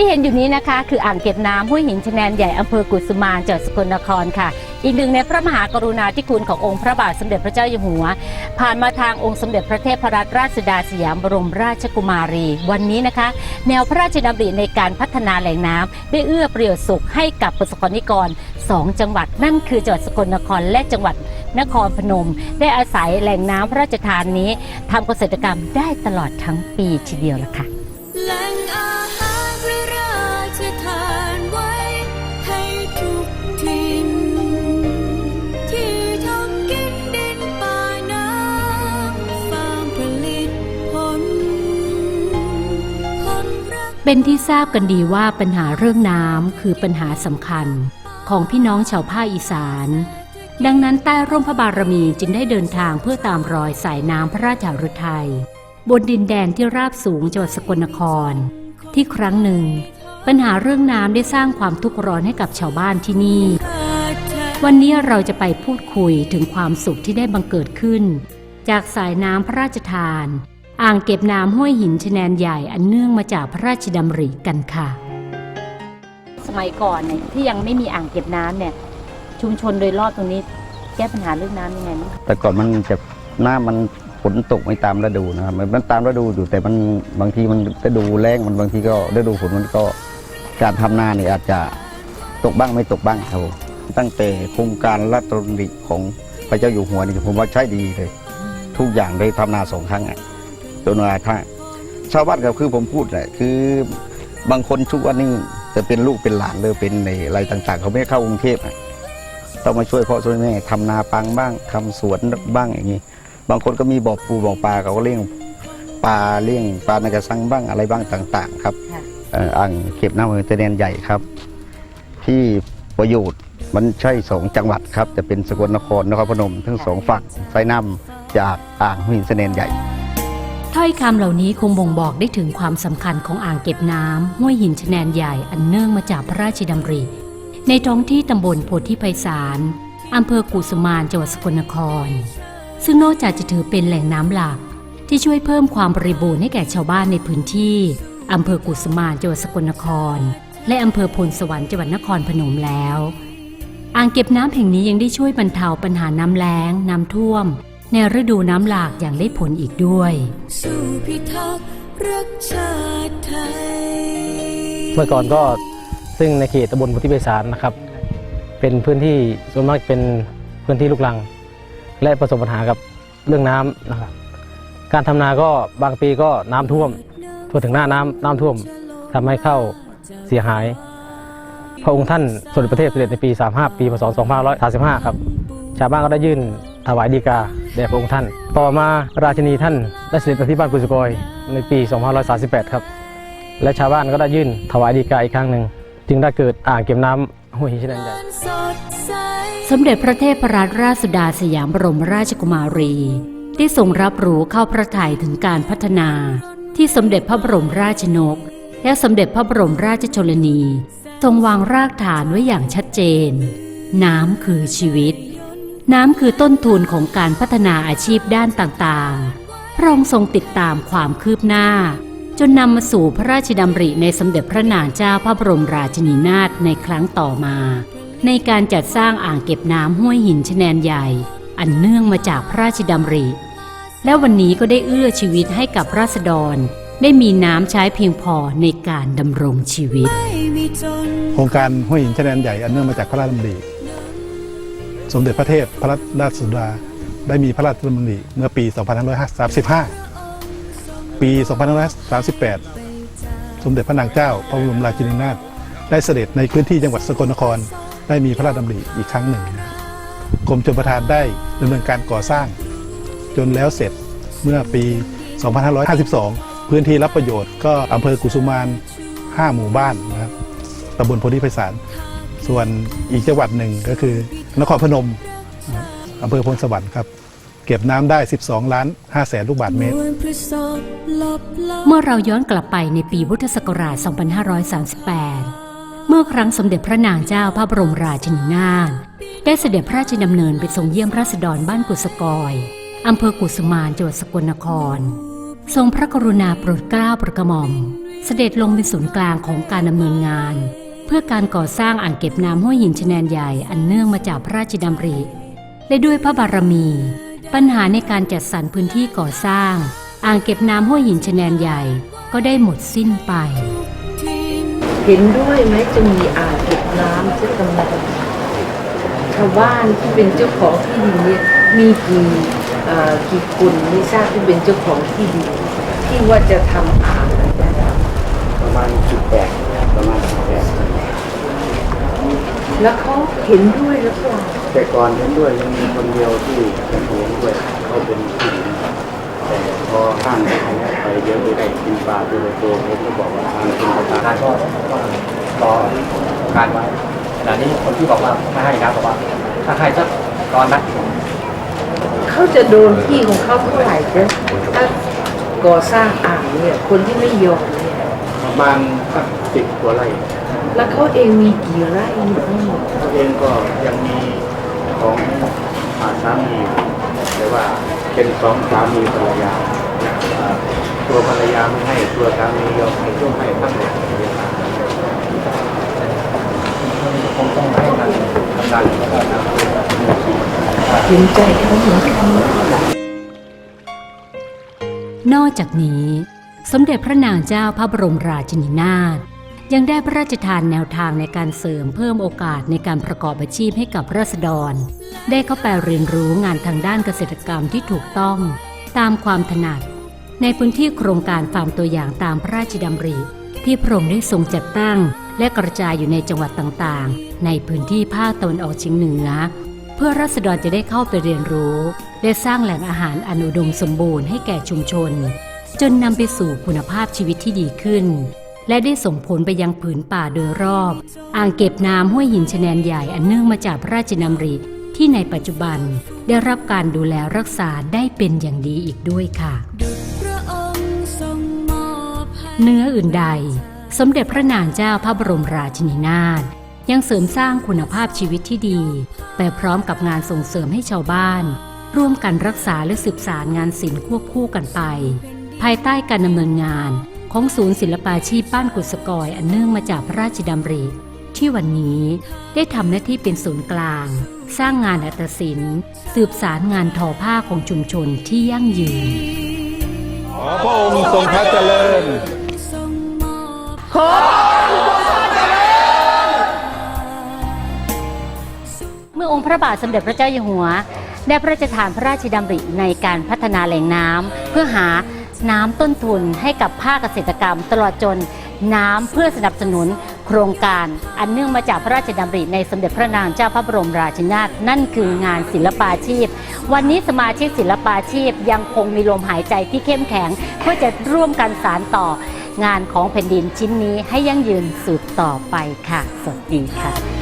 ที่เห็นอยู่นี้นะคะ คืออ่างเก็บน้ำห้วยหินชะแนนใหญ่อำเภอกุสุมานจังหวัดสกลนครค่ะ อีกหนึ่งในพระมหากรุณาธิคุณขององค์พระบาทสมเด็จพระเจ้าอยู่หัว ผ่านมาทางองค์สมเด็จพระเทพรัตนราชสุดาสยามบรมราชกุมารี วันนี้นะคะ แนวพระราชดำริในการพัฒนาแหล่งน้ำได้เอื้อประโยชน์สุขให้กับประสบกรนิกรสองจังหวัด นั่นคือจังหวัดสกลนครและจังหวัดนครพนม ได้อาศัยแหล่งน้ำพระราชทานนี้ทำเกษตรกรรมได้ตลอดทั้งปีทีเดียวละค่ะ เป็นที่ทราบกันดีว่าปัญหาเรื่องน้ำคือปัญหาสำคัญของพี่น้องชาวภาคอีสาน ดังนั้นใต้ร่มพระบารมีจึงได้เดินทางเพื่อตามรอยสายน้ำพระราชาฤทัยบนดินแดนที่ราบสูงจังหวัดสกลนคร ที่ครั้งหนึ่ง ปัญหาเรื่องน้ำได้สร้างความทุกข์ร้อนให้กับชาวบ้านที่นี่ วันนี้เราจะไปพูดคุยถึงความสุขที่ได้บังเกิดขึ้น จากสายน้ำพระราชทาน อ่างเก็บน้ำห้วยหินชะแนนใหญ่อันเนื่องมาจากพระราชดำริกันค่ะ สมัยก่อนเนี่ยที่ยังไม่มีอ่างเก็บน้ำเนี่ย ชุมชนโดยรอบตรงนี้แก้ปัญหาเรื่องน้ำยังไงบ้างคะแต่ก่อนมันจะหน้ามันฝนตกไม่ตามฤดูนะครับมันมันตามฤดูอยู่แต่มันบางทีมันฤดูแล้งมันบางทีก็ฤดูฝนมันก็การทำนาเนี่ยอาจจะตกบ้างไม่ตกบ้างครับผมตั้งแต่โครงการรัตนริของพระเจ้าอยู่หัวนี่ผมว่าใช้ดีเลย ทุกอย่างเลยทำนาสองครั้งอะ จนเวลาถ้าชาวบ้านก็คือผมพูดแหละคือบางคนทุกวันนี้จะเป็นลูกเป็นหลานเลยเป็นในอะไรต่าง ๆ เขาไม่เข้ากรุงเทพอะต้องมาช่วยพ่อช่วยแม่ทำนาปังบ้างทำสวนบ้างอย่างนี้ บางคนก็มีบ่อปูบ่อปลาเขาก็เลี้ยงปลาเลี้ยงปลาในกระสังบ้างอะไรบ้างต่าง ๆ ครับเอ่ออ่างเก็บน้ำเมืองตะแดนใหญ่ครับ ที่ประโยชน์มันใช่สองจังหวัดครับ จะเป็นสกลนครนครพนมทั้งสองฝั่งสายน้ำจากอ่างห้วยหินตะแดนใหญ่ ถ้อยคำเหล่านี้คงบ่งบอกได้ถึงความสำคัญของอ่างเก็บน้ำห้วยหินชะแนนใหญ่อันเนื่องมาจากพระราชดำริ ในท้องที่ตำบลโพธิไพศาลอำเภอกุสุมานจังหวัดสกลนคร ซึ่งนอกจากจะถือเป็นแหล่งน้ำหลัก ที่ช่วยเพิ่มความบริบูรณ์ให้แก่ชาวบ้านในพื้นที่อำเภอกุสุมานจังหวัดสกลนคร และอำเภอพลสวรรค์จังหวัดนครพนมแล้ว อ่างเก็บน้ำแห่งนี้ยังได้ช่วยบรรเทาปัญหาน้ำแล้ง น้ำท่วม ในฤดูน้ำหลากอย่างได้ผลอีกด้วย สู้พิทักษ์รักชาติไทย เมื่อก่อนก็ซึ่งในเขตตำบลพุทธิเบสารนะครับ เป็นพื้นที่ส่วนมากเป็นพื้นที่ลูกรัง และประสบปัญหากับเรื่องน้ำนะครับ การทำนาก็บางปีก็น้ำท่วมทั่วถึงหน้าน้ำน้ำท่วมทำให้ข้าวเสียหาย พระองค์ท่านสมเด็จพระเทพเสด็จในปี 35 ปีพศ2535 ครับ ชาวบ้านก็ได้ยื่นถวายดีกา แด่พระองค์ท่าน ต่อมาราชินีท่านได้เสด็จไปที่บ้านกุสกอยในปี 2538 ครับ และชาวบ้านก็ได้ยื่นถวายดีกาอีกครั้งหนึ่ง จึงได้เกิดอ่างเก็บน้ำห้วยหินชะแนใหญ่สมเด็จพระเทพรัตนราชสุดาสยามบรมราชกุมารี ได้ทรงรับรู้เข้าพระทัยถึงการพัฒนา ที่สมเด็จพระบรมราชนก และสมเด็จพระบรมราชชนนีทรงวางรากฐานไว้อย่างชัดเจน น้ำคือชีวิต น้ำคือต้นทุนของการพัฒนาอาชีพด้านต่างๆ พระองค์ทรงติดตามความคืบหน้า จนนำมาสู่พระราชดำริในสมเด็จพระนางเจ้าพระบรมราชินีนาถในครั้งต่อมา ในการจัดสร้างอ่างเก็บน้ำห้วยหินชะแนนใหญ่ อันเนื่องมาจากพระราชดำริ และวันนี้ก็ได้เอื้อชีวิตให้กับราษฎร ได้มีน้ำใช้เพียงพอในการดำรงชีวิต โครงการห้วยหินชะแนนใหญ่อันเนื่องมาจากพระราชดำริ สมเด็จพระเทพพระราชสุดา ได้มีพระราชดำริเมื่อปี 2535 ปี 2538 สมเด็จพระนางเจ้า พระบรมราชินีนาถได้เสด็จในพื้นที่จังหวัดสกลนคร ได้มีพระราชดำริอีกครั้งหนึ่ง กรมชลประทานได้ดำเนินการก่อสร้าง จนแล้วเสร็จเมื่อปี 2552 พื้นที่รับประโยชน์ก็อำเภอกุสุมาน 5 หมู่บ้านนะครับตำบลโพธิไพศาล ส่วนอีกจังหวัดหนึ่งก็คือ นครพนมอำเภอพลสวรรค์ครับ เก็บน้ำได้ 12 ล้าน5แสนลูกบาศก์เมตร เมื่อเราย้อนกลับไปในปีพุทธศักราช 2538 เมื่อครั้งสมเด็จพระนางเจ้าพระบรมราชินีนาถได้เสด็จพระราชดำเนินไปทรงเยี่ยมราษฎรบ้านกุสกอยอำเภอกุสมานจังหวัดสกลนคร ทรงพระกรุณาโปรดเกล้าโปรดกระหม่อม เสด็จลงเป็นศูนย์กลางของการดำเนินงาน เพื่อการก่อสร้างอ่างเก็บน้ำห้วยหินชะแนนใหญ่อันเนื่องมาจากพระราชดำริ และด้วยพระบารมี ปัญหาในการจัดสรรพื้นที่ก่อสร้าง อ่างเก็บน้ำห้วยหินชะแนนใหญ่ก็ได้หมดสิ้นไป เห็นด้วยไหมจะมีอ่างเก็บน้ำเช่นกำลังชาวบ้านที่เป็นเจ้าของที่ดินเนี่ยมีกี่เอ่อกี่คนไม่ทราบที่เป็นเจ้าของที่ดินที่ว่าจะทำอ่างนะครับประมาณสิบแปดประมาณสิบแปด แล้วเขาเห็นด้วยหรือเปล่าแต่ก่อนเห็นด้วยยังมีคนเดียวที่เป็นเห็นด้วยเขาเป็นผู้หญิงแต่พอห้างขายไปเดี๋ยวไปได้กินปลาตัวโตผมก็บอกว่าทางคุณประธานก็ก็รอการไว้ขณะนี้คนที่บอกว่าไม่ให้นะบอกว่า ถ้าให้สักตอนนั้นเขาจะโดนที่ของเขาเท่าไหร่จะถ้าก่อสร้างอ่างเนี่ยคนที่ไม่ยอมเนี่ยประมาณสัก สิบกว่าไร่แล้วเขาเองมีกี่ไร่อยู่ทั้งหมดเขาเองก็ยังมีของอาสามีแต่ว่าเป็นสองสามีภรรยาอ่าตัวภรรยาไม่ให้ตัวสามียอมให้ช่วงให้ทั้งหมดคงต้องให้มันทำงานแล้วก็นะเห็นใจเขาเหมือนกันนอกจากนี้ สมเด็จพระนางเจ้าพระบรมราชินีนาถ ยังได้พระราชทานแนวทางในการเสริมเพิ่มโอกาสในการประกอบอาชีพให้กับราษฎร ได้เข้าไปเรียนรู้งานทางด้านเกษตรกรรมที่ถูกต้อง ตามความถนัด ในพื้นที่โครงการฟาร์มตัวอย่างตามพระราชดำริ ที่พระองค์ได้ทรงจัดตั้ง และกระจายอยู่ในจังหวัดต่างๆ ในพื้นที่ภาคตะวันออกเฉียงเหนือ เพื่อรัษฎรจะได้เข้าไปเรียนรู้ และสร้างแหล่งอาหารอันอุดมสมบูรณ์ให้แก่ชุมชน จนนำไปสู่คุณภาพชีวิตที่ดีขึ้น และได้ส่งผลไปยังผืนป่าโดยรอบ อ่างเก็บน้ำห้วยหินชะแนนใหญ่อันเนื่องมาจากพระราชดำริที่ในปัจจุบันได้รับการดูแลรักษาได้เป็นอย่างดีอีกด้วยค่ะดุจพระองค์ทรงมอบให้เนื้ออื่นใด สมเด็จพระนางเจ้าพระบรมราชินีนาถยังเสริมสร้างคุณภาพชีวิตที่ดี ไปพร้อมกับงานส่งเสริมให้ชาวบ้าน ร่วมกันรักษาและสืบสารงานศิลป์ควบคู่กันไป ภายใต้การดำเนินงาน ของศูนย์ศิลปาชีพบ้านกุศกอยอันเนื่องมาจากพระราชดำริ ที่วันนี้ได้ทำหน้าที่เป็นศูนย์กลาง สร้างงานอัตศิลป์ สืบสารงานทอผ้าของชุมชนที่ยั่งยืน ขอพระองค์ทรงพระเจริญทรงมอบเมื่อองค์พระบาทสมเด็จพระเจ้าอยู่หัว ได้พระราชทานพระราชดำริในการพัฒนาแหล่งน้ำเพื่อหา น้ำต้นทุนให้กับภาคเกษตรกรรม ตลอดจนน้ำเพื่อสนับสนุนโครงการอันเนื่องมาจากพระราชดำริในสมเด็จพระนางเจ้าพระบรมราชินีนาถนั่นคืองานศิลปาชีพ วันนี้สมาชิกศิลปาชีพยังคงมีลมหายใจที่เข้มแข็ง เพื่อจะร่วมกันสารต่องานของแผ่นดินชิ้นนี้ให้ยั่งยืนสืบต่อไปค่ะ สวัสดีค่ะ